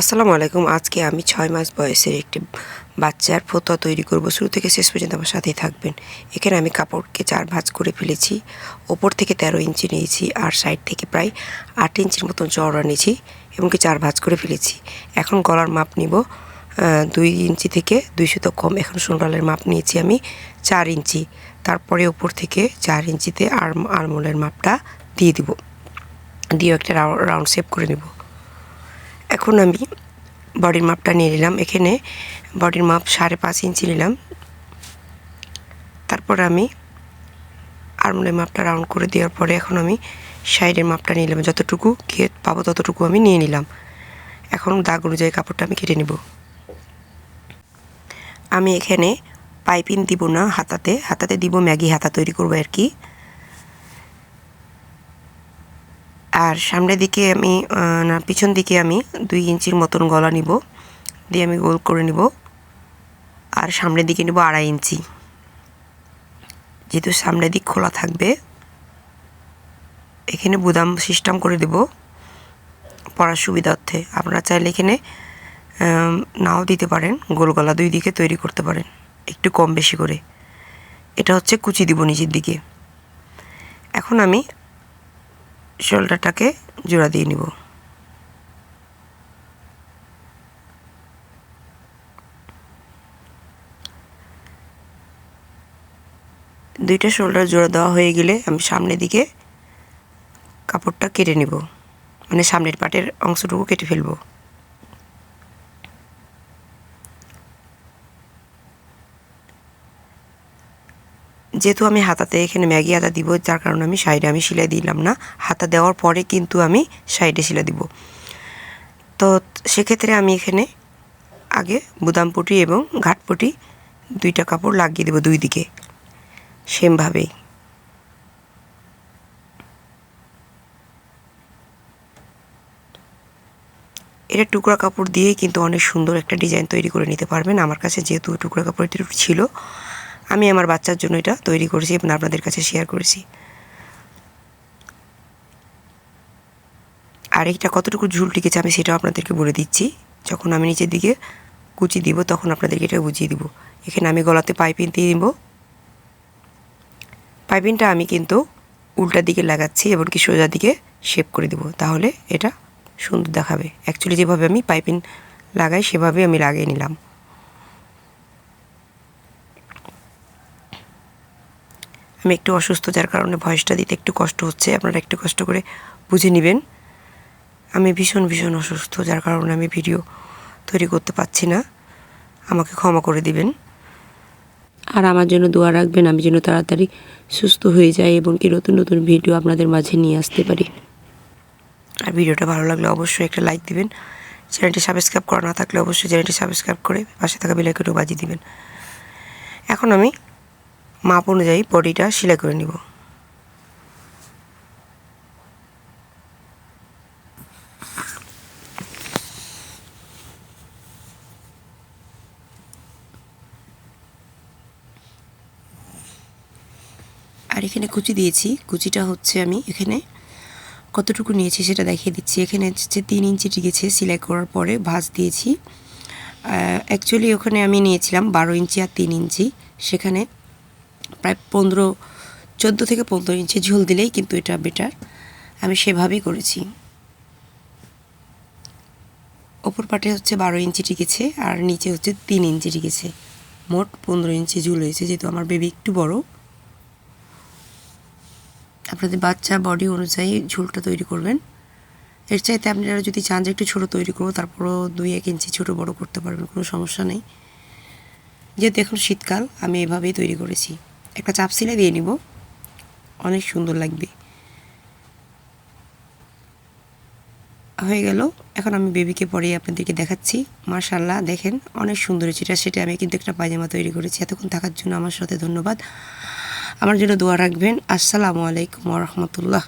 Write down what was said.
আসসালামু আলাইকুম। আজকে আমি ছয় মাস বয়সের একটি বাচ্চার ফতোয়া তৈরি করব। শুরু থেকে শেষ পর্যন্ত আমার সাথেই থাকবেন। এখানে আমি কাপড়কে চার ভাঁজ করে ফেলেছি। ওপর থেকে তেরো ইঞ্চি নিয়েছি আর সাইড থেকে প্রায় আট ইঞ্চির মতন চওড়া নিয়েছি এবং কি চার ভাঁজ করে ফেলেছি। এখন গলার মাপ নিব। দুই ইঞ্চি থেকে দুইশো তো কম। এখন সোনালের মাপ নিয়েছি আমি চার ইঞ্চি। তারপরে ওপর থেকে চার ইঞ্চিতে আর আরমোলের মাপটা দিয়ে দিব। দিয়ে একটা রাউন্ড শেপ করে নেব। এখন আমি বডির মাপটা নিয়ে নিলাম। এখানে বডির মাপ সাড়ে পাঁচ ইঞ্চি নিলাম। তারপর আমি আরমোলের মাপটা রাউন্ড করে দেওয়ার পরে এখন আমি সাইডের মাপটা নিলাম। যতটুকু ঘের পাবো ততটুকু আমি নিয়ে নিলাম। এখন দাগ অনুযায়ী কাপড়টা আমি কেটে নেব। আমি এখানে পাইপিং দিব না হাতাতে। হাতাতে দিব, ম্যাগি হাতা তৈরি করব আর কি। আর সামনের দিকে আমি না, পিছন দিকে আমি দুই ইঞ্চির মতন গলা নিব। দিয়ে আমি গোল করে নিব। আর সামনের দিকে নিব আড়াই ইঞ্চি। যেহেতু সামনের দিক খোলা থাকবে, এখানে বুদাম সিস্টেম করে দেব পড়ার সুবিধার্থে। আপনারা চাইলে এখানে নাও দিতে পারেন, গোল গলা দুই দিকে তৈরি করতে পারেন, একটু কম বেশি করে। এটা হচ্ছে কুচি দিব নিচের দিকে। এখন আমি শোল্ডারটাকে জোড়া দিয়ে নিব। দুইটা শোল্ডার জোড়া দেওয়া হয়ে গেলে আমি সামনের দিকে কাপড়টা কেটে নিব। মানে সামনের পাটের অংশটুকু কেটে ফেলব। যেহেতু আমি হাতাতে এখানে ম্যাগি হাতা দিব, যার কারণে আমি সাইডে আমি সেলাই দিলাম না। হাতা দেওয়ার পরে কিন্তু আমি সাইডে সেলাই দিব। তো সেক্ষেত্রে আমি এখানে আগে বুদামপটি এবং ঘাটপটি দুইটা কাপড় লাগিয়ে দেবো দুই দিকে। সেমভাবেই। এটা টুকরা কাপড় দিয়ে কিন্তু অনেক সুন্দর একটা ডিজাইন তৈরি করে নিতে পারবেন। আমার কাছে যেহেতু টুকরা কাপড় ছিল আমি আমার বাচ্চার জন্য এটা তৈরি করেছি এবং আপনাদের কাছে শেয়ার করেছি। আর এইটা কতটুকু ঝুল টিকেছে আমি সেটাও আপনাদেরকে বলে দিচ্ছি। যখন আমি নিচের দিকে কুচি দিব, তখন আপনাদেরকে এটা বুঝিয়ে দিব। এখানে আমি গলাতে পাইপিং দিয়ে দিব। পাইপিংটা আমি কিন্তু উল্টা দিকে লাগাচ্ছি এবং কি সোজা দিকে শেপ করে দেবো। তাহলে এটা সুন্দর দেখাবে। অ্যাকচুয়ালি যেভাবে আমি পাইপিং লাগাই সেভাবে আমি লাগিয়ে নিলাম। আমি একটু অসুস্থ যার কারণে ভয়েসটা দিতে একটু কষ্ট হচ্ছে আপনারা একটু কষ্ট করে বুঝে নেবেন। আমি ভীষণ ভীষণ অসুস্থ যার কারণে আমি ভিডিও তৈরি করতে পারছি না। আমাকে ক্ষমা করে দিবেন। আর আমার জন্য দোয়া রাখবেন আমি যেন তাড়াতাড়ি সুস্থ হয়ে যাই এবং কি নতুন নতুন ভিডিও আপনাদের মাঝে নিয়ে আসতে পারি। আর ভিডিওটা ভালো লাগলে অবশ্যই একটা লাইক দিবেন। চ্যানেলটি সাবস্ক্রাইব করা না থাকলে অবশ্যই চ্যানেলটি সাবস্ক্রাইব করে পাশে থাকা বেলাইকনও বাজিয়ে দিবেন। এখন আমি মাপ অনুযায়ী বডিটা সেলাই করে নিব। আর এখানে কুচি দিয়েছি। কুচিটা হচ্ছে আমি এখানে কতটুকু নিয়েছি সেটা দেখিয়ে দিচ্ছি। এখানে হচ্ছে তিন ইঞ্চি টিকেছে সেলাই করার পরে ভাঁজ দিয়েছি। অ্যাকচুয়ালি ওখানে আমি নিয়েছিলাম বারো ইঞ্চি আর তিন ইঞ্চি। সেখানে প্রায় পনেরো, চোদ্দ থেকে পনেরো ইঞ্চি ঝোল দিলেই কিন্তু এটা বেটার আমি সেভাবেই করেছি। ওপর পাটে হচ্ছে বারো ইঞ্চি টিকেছে আর নিচে হচ্ছে তিন ইঞ্চি টিকেছে। মোট পনেরো ইঞ্চি ঝুল হয়েছে, যেহেতু আমার বেবি একটু বড়। আপনাদের বাচ্চা বডি অনুযায়ী ঝুলটা তৈরি করবেন। এর চাইতে আপনারা যদি চান যে একটু ছোটো তৈরি করব, তারপরও দুই এক ইঞ্চি ছোটো বড় করতে পারবেন, কোনো সমস্যা নেই। যেহেতু এখন শীতকাল, আমি এভাবেই তৈরি করেছি। একটা চাপ সিলাই দিয়ে নিব। অনেক সুন্দর লাগবে। হয়ে গেল। এখন আমি বেবিকে পরে আপনাদেরকে দেখাচ্ছি। মার্শাল্লাহ দেখেন, অনেক সুন্দর সেটা সেটা আমি কিন্তু একটা পায়জামা তৈরি করেছি। এতক্ষণ থাকার জন্য আমার সাথে ধন্যবাদ। আমার জন্য দোয়া রাখবেন। আসসালামু আলাইকুম রহমতুল্লাহ।